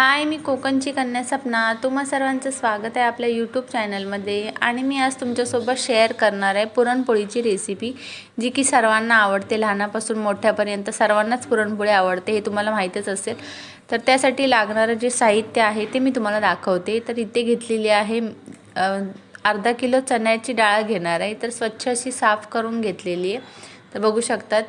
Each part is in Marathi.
हाय मी कोकणची कन्या सपना. तुम्हा सर्वांचं स्वागत आहे आपल्या यूट्यूब चॅनलमध्ये आणि मी आज तुमच्यासोबत शेअर करणार आहे पुरणपोळीची रेसिपी जी की सर्वांना आवडते. लहानापासून मोठ्यापर्यंत सर्वांनाच पुरणपोळी आवडते हे तुम्हाला माहीतच असेल. तर त्यासाठी लागणारं जे साहित्य आहे ते मी तुम्हाला दाखवते. तर इथे घेतलेली आहे अर्धा किलो चण्याची डाळ घेणार आहे. तर स्वच्छ अशी साफ करून घेतलेली आहे. तर बघू शकतात.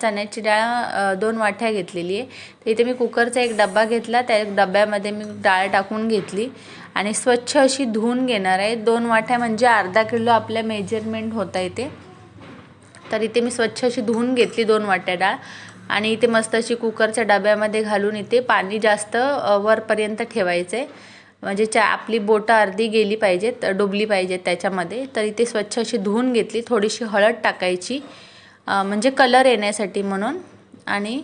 चण्याची डाळ दोन वाट्या घेतलेली आहे. तर इथे मी कुकरचा एक डब्बा घेतला. त्या डब्यामध्ये मी डाळ टाकून घेतली. आणि स्वच्छ अशी धुवून घेणार आहे. दोन वाट्या म्हणजे अर्धा किलो आपल्या मेजरमेंट होता इथे. तर इथे मी स्वच्छ अशी धुवून घेतली दोन वाट्या डाळ. आणि इथे मस्त अशी कुकरच्या डब्यामध्ये घालून इथे पाणी जास्त वरपर्यंत ठेवायचं आहे म्हणजे चा आपली बोटं अर्धी गेली पाहिजेत डुबली पाहिजेत त्याच्यामध्ये. तर इथे स्वच्छ अशी धुवून घेतली. थोडीशी हळद टाकायची. म्हणजे कलर येण्यासाठी म्हणून. आणि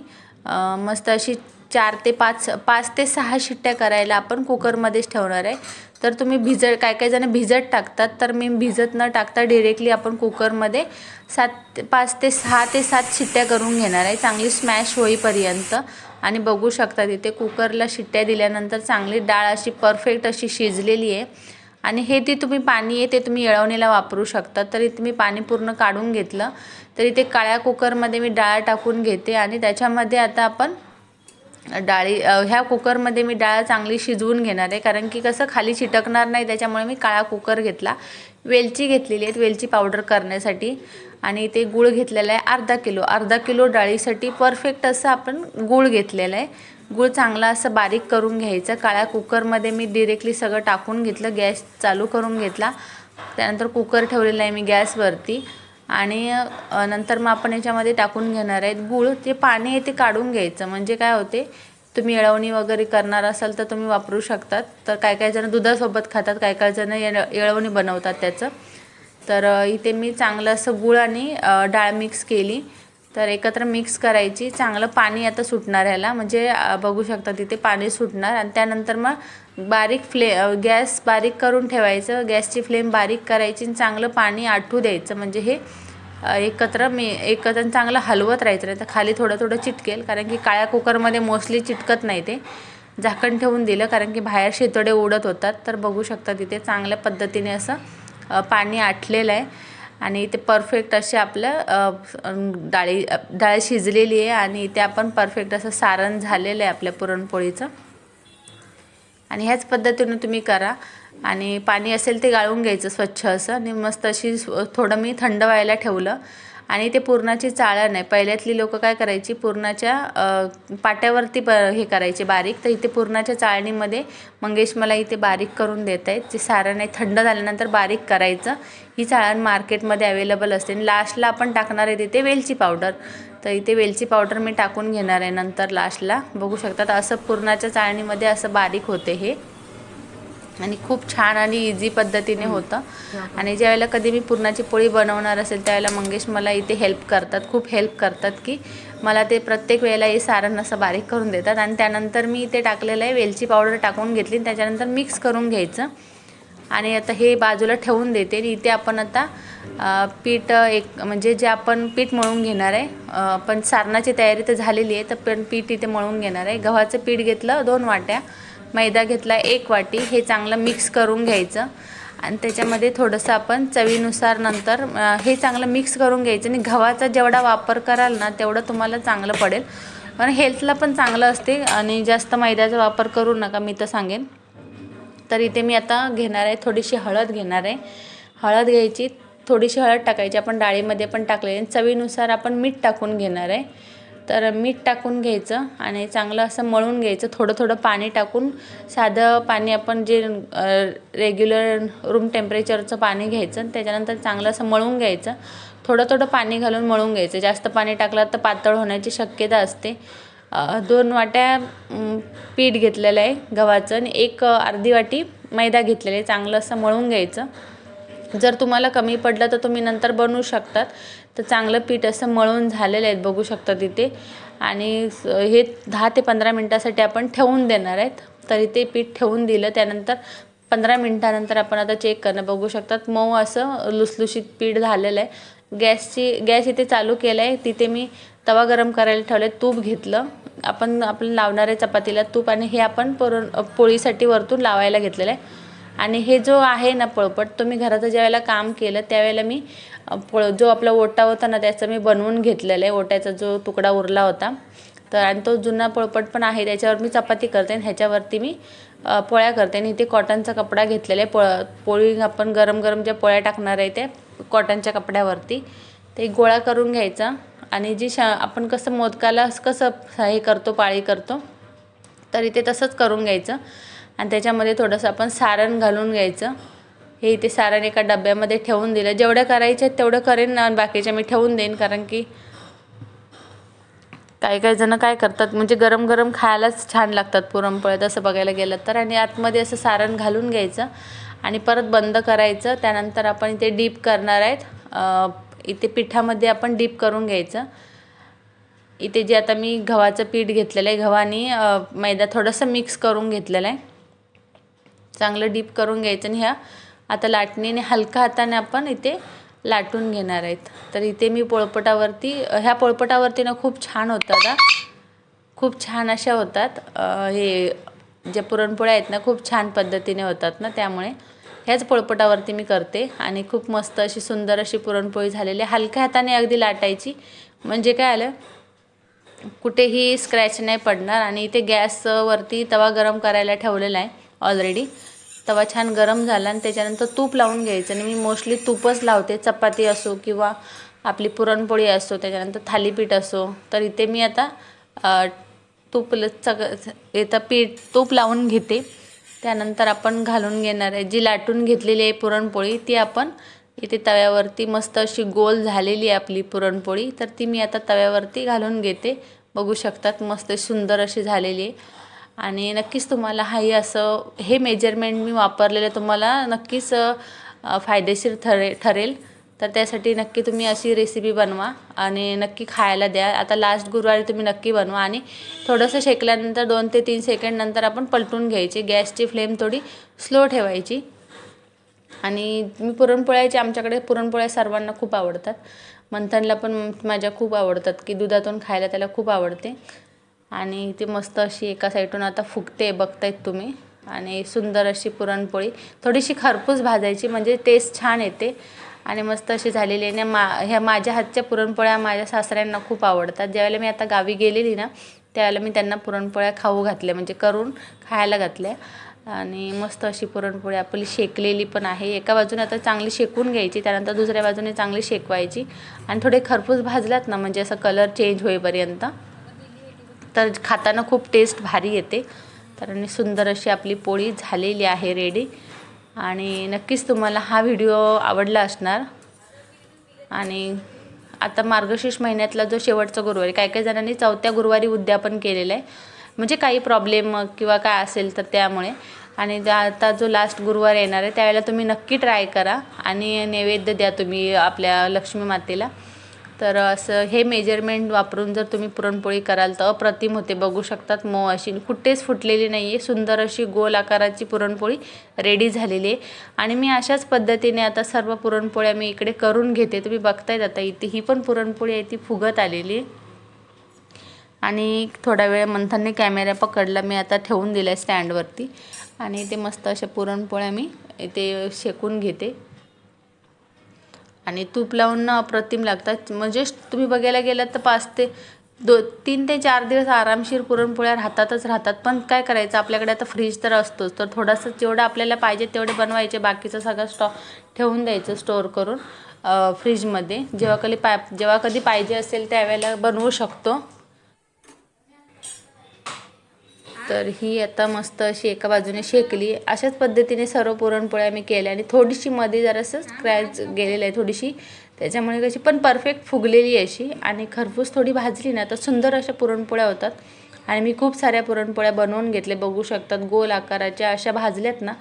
मस्त अशी चार ते पाच पाच ते सहा शिट्ट्या करायला आपण कुकरमध्येच ठेवणार आहे. तर तुम्ही भिजत काय काय जण भिजत टाकतात तर मी भिजत न टाकता डिरेक्टली आपण कुकरमध्ये सात पाच ते सहा ते सात शिट्ट्या करून घेणार आहे. चांगली स्मॅश होईपर्यंत. आणि बघू शकता तिथे कुकरला शिट्ट्या दिल्यानंतर चांगली डाळ अशी परफेक्ट अशी शिजलेली आहे. आणि हे ते तुम्ही पाणी आहे ते तुम्ही येळवणीला वापरू शकता. तर इथे मी पाणी पूर्ण काढून घेतलं. तर इथे काळ्या कुकरमध्ये मी डाळ टाकून घेते आणि त्याच्यामध्ये आता आपण डाळी ह्या कुकरमध्ये मी डाळ चांगली शिजवून घेणार आहे. कारण की कसं खाली चिटकणार नाही त्याच्यामुळे मी काळा कुकर घेतला. वेलची घेतलेली आहे वेलची पावडर करण्यासाठी. आणि ते गूळ घेतलेला आहे अर्धा किलो. अर्धा किलो डाळीसाठी परफेक्ट असं आपण गूळ घेतलेलं आहे. गूळ चांगला असं बारीक करून घ्यायचं. काळ्या कुकरमध्ये मी डिरेक्टली सगळं टाकून घेतलं. गॅस चालू करून घेतला. त्यानंतर कुकर ठेवलेला आहे मी गॅसवरती. आणि नंतर मग आपण याच्यामध्ये टाकून घेणार आहेत गूळ ते पाणी आहे ते काढून घ्यायचं. म्हणजे काय होते तुम्ही येळवणी वगैरे करणार असाल तर तुम्ही वापरू शकतात. तर काय काय जण दुधासोबत खातात काय काय जण येळ येळवणी बनवतात त्याचं. तर इथे मी चांगलं असं गूळ आणि डाळ मिक्स केली. तर एकत्र मिक्स करायची. चांगलं पाणी आता सुटणार ह्याला. म्हणजे बघू शकता तिथे पाणी सुटणार. आणि त्यानंतर मग बारीक फ्ले गॅस बारीक करून ठेवायचं. गॅसची फ्लेम बारीक करायची आणि चांगलं पाणी आटू द्यायचं. म्हणजे हे एकत्र मी एकत्र चांगलं हलवत राहायचं. नाही तर खाली थोडं थोडं चिटकेल. कारण की काळ्या कुकरमध्ये मोस्टली चिटकत नाही ते. झाकण ठेवून दिलं. कारण की बाहेर शेतडे उडत होतात. तर बघू शकता तिथे चांगल्या पद्धतीने असं पाणी आटलेलं आहे. आणि ते परफेक्ट असे आपलं डाळी डाळ शिजलेली आहे आणि त्या आपण परफेक्ट असं सारण झालेलं आहे आपल्या पुरणपोळीचं. आणि ह्याच पद्धतीनं तुम्ही करा. आणि पाणी असेल ते गाळून घ्यायचं स्वच्छ असं. आणि मस्त अशी थोडं मी थंड व्हायला ठेवलं. आणि ते पुरणाची चाळण आहे. पहिल्यातली लोक काय करायची? पुरणाच्या पाट्यावरती ब हे करायचे बारीक. तर इथे पुरणाच्या चाळणीमध्ये मंगेश मला इथे बारीक करून देत आहेत. जे सारण आहे थंड झाल्यानंतर बारीक करायचं. ही चाळण मार्केटमध्ये अवेलेबल असते. आणि लास्टला आपण टाकणार आहे तिथे वेलची पावडर. तर इथे वेलची पावडर मी टाकून घेणार आहे नंतर लास्टला बघू शकतात असं पुरणाच्या चाळणीमध्ये असं बारीक होते हे. आणि खूप छान आणि इझी पद्धतीने होतं. आणि ज्यावेळेला कधी मी पुरणाची पोळी बनवणार असेल त्यावेळेला मंगेश मला इथे हेल्प करतात खूप हेल्प करतात की मला ते प्रत्येक वेळेला हे सारण असं बारीक करून देतात. आणि त्यानंतर मी इथे टाकलेलं आहे वेलची पावडर टाकून घेतली आणि त्याच्यानंतर मिक्स करून घ्यायचं. आणि आता हे बाजूला ठेवून देते. आणि इथे आपण आता पीठ एक म्हणजे जे आपण पीठ मळून घेणार आहे पण सारणाची तयारी तर झालेली आहे तर पण पीठ इथे मळून घेणार आहे. गव्हाचं पीठ घेतलं दोन वाट्या. मैदा घेतला एक वाटी हे चांगलं मिक्स करून घ्यायचं. आणि त्याच्यामध्ये थोडंसं आपण चवीनुसार नंतर हे चांगलं मिक्स करून घ्यायचं आणि गव्हाचा जेवढा वापर कराल ना तेवढं तुम्हाला चांगलं पडेल. पण हेल्थला पण चांगलं असते आणि जास्त मैद्याचा वापर करू नका मी तर सांगेन. तर इथे मी आता घेणार आहे थोडीशी हळद घेणार आहे. हळद घ्यायची थोडीशी हळद टाकायची आपण डाळीमध्ये पण टाकलेली आणि चवीनुसार आपण मीठ टाकून घेणार आहे. तर मीठ टाकून घ्यायचं आणि चांगलं असं मळून घ्यायचं. थोडं थोडं पाणी टाकून साधं पाणी आपण जे रेग्युलर रूम टेम्परेचरचं पाणी घ्यायचं आणि त्याच्यानंतर चांगलं असं मळून घ्यायचं. थोडं थोडं पाणी घालून मळून घ्यायचं. जास्त पाणी टाकलं तर पातळ होण्याची शक्यता असते. दोन वाट्या पीठ घेतलेलं आहे गव्हाचं आणि एक अर्धी वाटी मैदा घेतलेला आहे. चांगलं असं मळून घ्यायचं. जर तुम्हाला कमी पडलं तर तुम्ही नंतर बनवू शकतात. तर चांगलं पीठ असं मळून झालेलं आहेत बघू शकता तिथे. आणि स- हे दहा ते पंधरा मिनटासाठी आपण ठेवून देणार आहेत. तरी ते पीठ ठेवून दिलं त्यानंतर पंधरा मिनटानंतर आपण आता चेक करणं. बघू शकतात मऊ असं लुसलुशीत पीठ झालेलं आहे. गॅसची गॅस इथे चालू केला आहे तिथे मी तवा गरम करायला ठेवलं तूप घेतलं. आपण आपण लावणारे चपातीला तूप आणि हे आपण पुरण पोळीसाठी वरतून लावायला घेतलेलं आहे. आणि हे जो आहे ना पळपट तो मी घराचं ज्यावेळेला काम केलं त्यावेळेला मी पळ जो आपला ओटा होता ना त्याचं मी बनवून घेतलेला आहे. ओट्याचा जो तुकडा उरला होता. तर आणि तो जुना पळपट पण आहे. त्याच्यावर मी चपाती करते आणि ह्याच्यावरती मी पोळ्या करते. आणि इथे कॉटनचा कपडा घेतलेला आहे. पोळ पोळी आपण गरम गरम ज्या पोळ्या टाकणार आहे त्या कॉटनच्या कपड्यावरती. ते गोळा करून घ्यायचा. आणि जी शा आपण कसं मोदकाला कसं हे करतो पाळी करतो तर इथे तसंच करून घ्यायचं. आणि त्याच्यामध्ये थोडंसं आपण सारण घालून घ्यायचं. हे इथे सारण एका डब्यामध्ये ठेवून दिलं. जेवढं करायचे आहेत तेवढं करेन ना बाकीच्या मी ठेवून देईन कारण की काही काही जण काय करतात म्हणजे गरम गरम खायलाच छान लागतात पुरणपोळ्या. तसं बघायला गेलं तर. आणि आतमध्ये असं सारण घालून घ्यायचं आणि परत बंद करायचं. त्यानंतर आपण इथे डीप करणार आहेत. इथे पिठामध्ये आपण डीप करून घ्यायचं. इथे जे आता मी गव्हाचं पीठ घेतलेलं आहे गव्हाने मैदा थोडंसं मिक्स करून घेतलेलं आहे. चांगलं डीप करून घ्यायचं आणि ह्या आता लाटणीने हलका हाताने आपण इथे लाटून घेणार आहेत. तर इथे मी पोळपटावरती ह्या पोळपटावरती ना खूप छान होतात खूप छान अशा होतात. हे ज्या पुरणपोळ्या आहेत ना खूप छान पद्धतीने होतात ना त्यामुळे. ह्याच पोळपटावरती मी करते आणि खूप मस्त अशी सुंदर अशी पुरणपोळी झालेली आहे. हलक्या हाताने अगदी लाटायची. म्हणजे काय आलं? कुठेही स्क्रॅच नाही पडणार आणि इथे गॅसवरती तवा गरम करायला ठेवलेला आहे ऑलरेडी तवा छान गरम झाला आणि त्याच्यानंतर तूप लावून घ्यायचं. आणि मी मोस्टली तूपच लावते. चपाती असो किंवा आपली पुरणपोळी असो त्याच्यानंतर थालीपीठ असो. तर इथे मी आता तूप ल- सग इथं पीठ तूप लावून घेते. त्यानंतर आपण घालून घेणार आहे जी लाटून घेतलेली आहे पुरणपोळी ती आपण इथे तव्यावरती मस्त अशी गोल झालेली आहे आपली पुरणपोळी. तर ती मी आता तव्यावरती घालून घेते. बघू शकतात मस्त सुंदर अशी झालेली आहे. आणि नक्कीच तुम्हाला हाही असं हे मेजरमेंट मी वापरलेलं तुम्हाला नक्कीच फायदेशीर ठरे ठरेल. तर त्यासाठी नक्की तुम्ही अशी रेसिपी बनवा आणि नक्की खायला द्या. आता लास्ट गुरुवारी तुम्ही नक्की बनवा आणि थोडंसं शेकल्यानंतर दोन ते तीन सेकंड नंतर आपण पलटून घ्यायची. गॅसची फ्लेम थोडी स्लो ठेवायची. आणि मी पुरणपोळ्याची आमच्याकडे पुरणपोळ्या सर्वांना खूप आवडतात. मंथनला पण माझ्या खूप आवडतात की दुधातून खायला त्याला खूप आवडते. आणि ती मस्त अशी एका साईडून आता फुगते बघतायत तुम्ही. आणि सुंदर अशी पुरणपोळी. थोडीशी खरपूस भाजायची म्हणजे टेस्ट छान येते. आणि मस्त अशी झालेली आहे. आणि मा ह्या माझ्या हातच्या पुरणपोळ्या माझ्या सासऱ्यांना खूप आवडतात. ज्यावेळेला मी आता गावी गेलेली ना त्यावेळेला मी त्यांना पुरणपोळ्या खाऊ घातल्या म्हणजे करून खायला घातल्या. आणि मस्त अशी पुरणपोळी आपली शेकलेली पण आहे. एका बाजूने आता चांगली शेकून घ्यायची त्यानंतर दुसऱ्या बाजूने चांगली शेकवायची. आणि थोडे खरपूस भाजलात ना म्हणजे असं कलर चेंज होईपर्यंत तर खाताना खूप टेस्ट भारी येते. तर आणि सुंदर अशी आपली पोळी झालेली आहे रेडी आणि नक्कीच तुम्हाला हा व्हिडिओ आवडला असणार. आणि आता मार्गशीर्ष महिन्यातला जो शेवटचा गुरुवारी आहे काही काही जणांनी चौथ्या गुरुवारी उद्यापन केलेलं आहे. म्हणजे काही प्रॉब्लेम किंवा काय असेल तर त्यामुळे. आणि ज्या आता जो लास्ट गुरुवार येणार आहे त्यावेळेला तुम्ही नक्की ट्राय करा. आणि नैवेद्य द्या तुम्ही आपल्या लक्ष्मी मातेला. तर असं हे मेजरमेंट वापरून जर तुम्ही पुरणपोळी कराल तर अप्रतिम होते. बघू शकतात मऊ अशी कुठेच फुटलेली नाही आहे सुंदर अशी गोल आकाराची पुरणपोळी रेडी झालेली आहे. आणि मी अशाच पद्धतीने आता सर्व पुरणपोळ्या मी इकडे करून घेते. तुम्ही बघतायत आता इथे ही पण पुरणपोळी आहे ती फुगत आलेली आहे. आणि थोडा वेळ मंथांनी कॅमेरा पकडला मी आता ठेवून दिला आहे स्टँडवरती आणि ते मस्त अशा पुरणपोळ्या मी इथे शेकून घेते. आणि तूप लावून ना अप्रतिम लागतात. म्हणजे तुम्ही बघायला गेलात तर पाच ते दो तीन ते चार दिवस आरामशीर पुरणपोळ्या राहतातच राहतात. पण काय करायचं? आपल्याकडे आता फ्रीज तर असतोच. तर थोडंसं जेवढं आपल्याला पाहिजे तेवढे बनवायचे. बाकीचं सगळं स्टॉ ठेवून द्यायचं स्टोअर करून फ्रीजमध्ये जेव्हा कधी पाय जेव्हा कधी पाहिजे असेल त्यावेळेला बनवू शकतो. तर ही आता मस्त अशी एका बाजूने शेकली. अशाच पद्धतीने सर्व पुरणपोळ्या मी केल्या आणि थोडीशी मध्ये जरासं स्क्रॅच गेलेलं आहे थोडीशी. त्याच्यामुळे कशी पण परफेक्ट फुगलेली आहे अशी आणि खरपूस थोडी भाजली ना तर सुंदर अशा पुरणपोळ्या होतात. आणि मी खूप साऱ्या पुरणपोळ्या बनवून घेतले बघू शकतात गोल आकाराच्या अशा भाजल्यात ना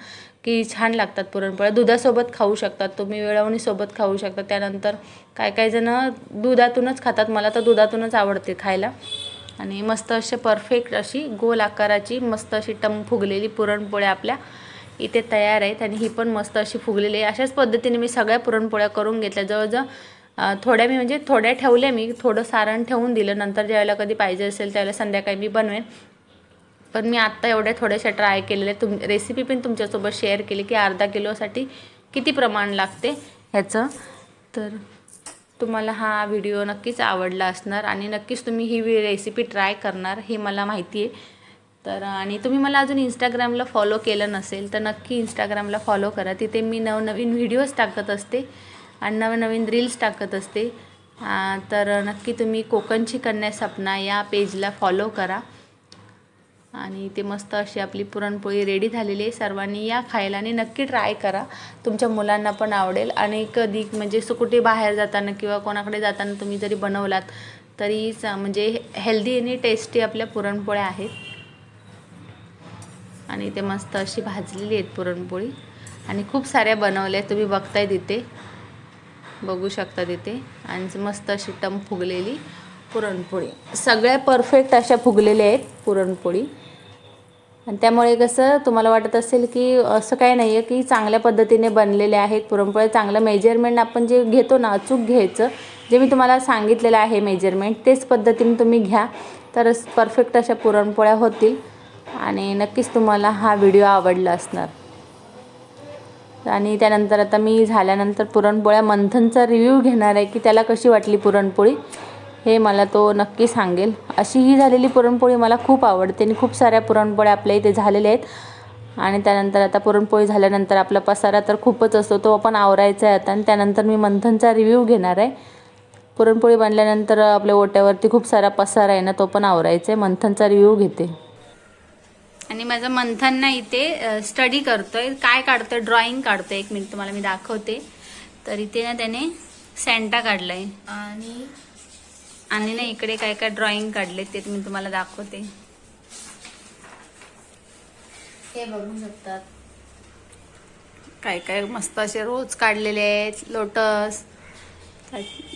की छान लागतात पुरणपोळ्या. दुधासोबत खाऊ शकतात तुम्ही वेळवणीसोबत खाऊ शकता. त्यानंतर काय काय जणं दुधातूनच खातात. मला तर दुधातूनच आवडते खायला. आणि मस्त असे परफेक्ट अशी गोल आकाराची मस्त अशी टम फुगलेली पुरणपोळ्या आपल्या इथे तयार आहेत आणि ही पण मस्त अशी फुगलेली आहे. अशाच पद्धतीने मी सगळ्या पुरणपोळ्या करून घेतल्या. जवळजवळ थोड्या मी म्हणजे थोड्या ठेवल्या मी थोडं सारण ठेवून दिलं. नंतर ज्यावेळेला कधी पाहिजे असेल त्यावेळेला संध्याकाळी मी बनवेन. पण मी आत्ता एवढ्या थोड्याशा ट्राय केलेल्या. तुम रेसिपी पण तुमच्यासोबत शेअर केली की अर्धा किलोसाठी किती प्रमाण लागते ह्याचं. तर तुम्हाला हा व्हिडिओ नक्कीच आवडला असणार आणि नक्कीच तुम्ही ही रेसिपी ट्राय करणार हे मला माहिती आहे. तर आणि तुम्ही मला अजून इंस्टाग्रामला फॉलो केलं नसेल तर नक्की इंस्टाग्रामला फॉलो करा. तिथे मी नवनवीन व्हिडिओज टाकत असते आणि नवनवीन रील्स टाकत असते. तर नक्की तुम्ही कोकणची कन्या सपना या पेजला फॉलो करा. आणि ते मस्त अशी आपली पुरणपोळी रेडी झालेली आहे. सर्वांनी या खायला आणि नक्की ट्राय करा. तुमच्या मुलांना पण आवडेल. आणि कधी म्हणजे असं कुठे बाहेर जाताना किंवा कोणाकडे जाताना तुम्ही जरी बनवलात तरी म्हणजे हेल्दी आणि टेस्टी आपल्या पुरणपोळ्या आहेत. आणि ते मस्त अशी भाजलेली आहेत पुरणपोळी. आणि खूप साऱ्या बनवल्या आहेत. तुम्ही बघताय तिथे. बघू शकता तिथे. आणि मस्त अशी टम फुगलेली. पुरणपोळी. सगळ्या परफेक्ट अशा फुगलेल्या आहेत पुरणपोळी. आणि त्यामुळे कसं तुम्हाला वाटत असेल की असं काही नाही आहे की चांगल्या पद्धतीने बनलेल्या आहेत पुरणपोळ्या चांगलं मेजरमेंट आपण जे घेतो ना अचूक घ्यायचं. जे मी तुम्हाला सांगितलेलं आहे मेजरमेंट तेच पद्धतीने तुम्ही घ्या. तरच परफेक्ट अशा पुरणपोळ्या होतील. आणि नक्कीच तुम्हाला हा व्हिडिओ आवडला असणार. आणि त्यानंतर आता मी झाल्यानंतर पुरणपोळ्या मंथनचा रिव्ह्यू घेणार आहे की त्याला कशी वाटली पुरणपोळी. हे मला तो नक्की सांगेल. अशी ही झालेली पुरणपोळी मला खूप आवडते आणि खूप साऱ्या पुरणपोळ्या आपल्या इथे झालेल्या आहेत. आणि त्यानंतर आता पुरणपोळी झाल्यानंतर आपला पसारा तर खूपच असतो तो आपण आवरायचा आहे आता. आणि त्यानंतर मी मंथनचा रिव्ह्यू घेणार आहे. पुरणपोळी बनल्यानंतर आपल्या ओट्यावरती खूप सारा पसारा आहे ना तो पण आवरायचा आहे. मंथनचा रिव्ह्यू घेते. आणि माझं मंथन ना इथे स्टडी करतोय. काय काढतोय? ड्रॉइंग काढतोय. एक मिनिट तुम्हाला मी दाखवते. तर इथे ना त्याने सँटा काढलाय. आणि आणि ना इकडे काय काय ड्रॉइंग काढले ते मी तुम्हाला दाखवते. हे बघू शकतात. काय काय मस्त असे रोज काढलेले आहेत लोटस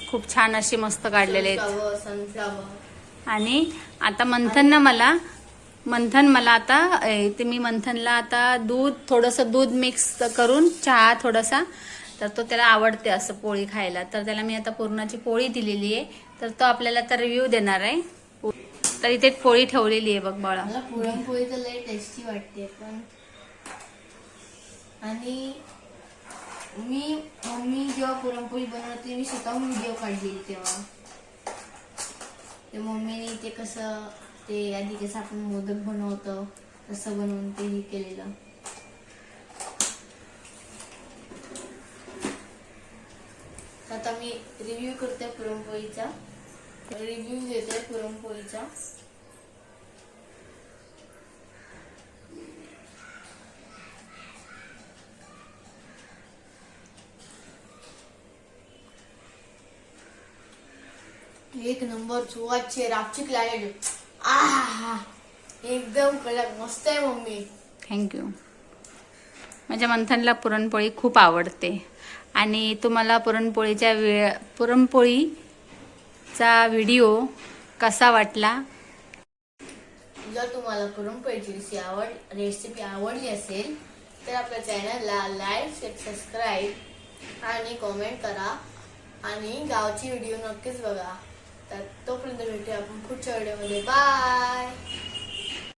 खूप छान असे मस्त काढलेले आहेत. सनफ्लावर आणि आता मंथन ना मला मंथन मला आता ते मी मंथनला आता दूध थोडंसं दूध मिक्स करून चहा थोडासा तर तो त्याला आवडते असं पोळी खायला. तर त्याला मी आता पूर्णाची पोळी दिलेली आहे. तर तो आपल्याला तर रिव्ह्यू देणार आहे. तर इथे पोळी ठेवलेली आहे बघ बाळा. पुरणपोळी तर लय टेस्टी वाटते पण आणि मी मम्मी जेव्हा पुरणपोळी बनवते मी स्वतःहून व्हिडिओ काढलेली तेव्हा. ते मम्मीने ते कसं ते आधी कसं आपण मोदक बनवतो तसं बनवून ते हे केलेलं तर आता मी रिव्ह्यू करते पुरणपोळीचा. रिव्ह्यू देते पुरणपोळीचा. एक नंबर सुवाचे रापचिक लागले आहा एकदम कडक मस्त आहे मम्मी. थँक्यू माझ्या मंथनला पुरणपोळी खूप आवडते. आणि तुम्हाला पुरणपोळीच्या वेळ पुरणपोळीचा व्हिडिओ कसा वाटला? जर तुम्हाला पुरणपोळीची रेसिपी आवड रेसिपी आवडली असेल तर आपल्या चॅनलला लाईक सबस्क्राईब आणि कमेंट करा. आणि गावची व्हिडिओ नक्कीच बघा. तर तोपर्यंत भेटूया आपण पुढच्या व्हिडिओमध्ये बाय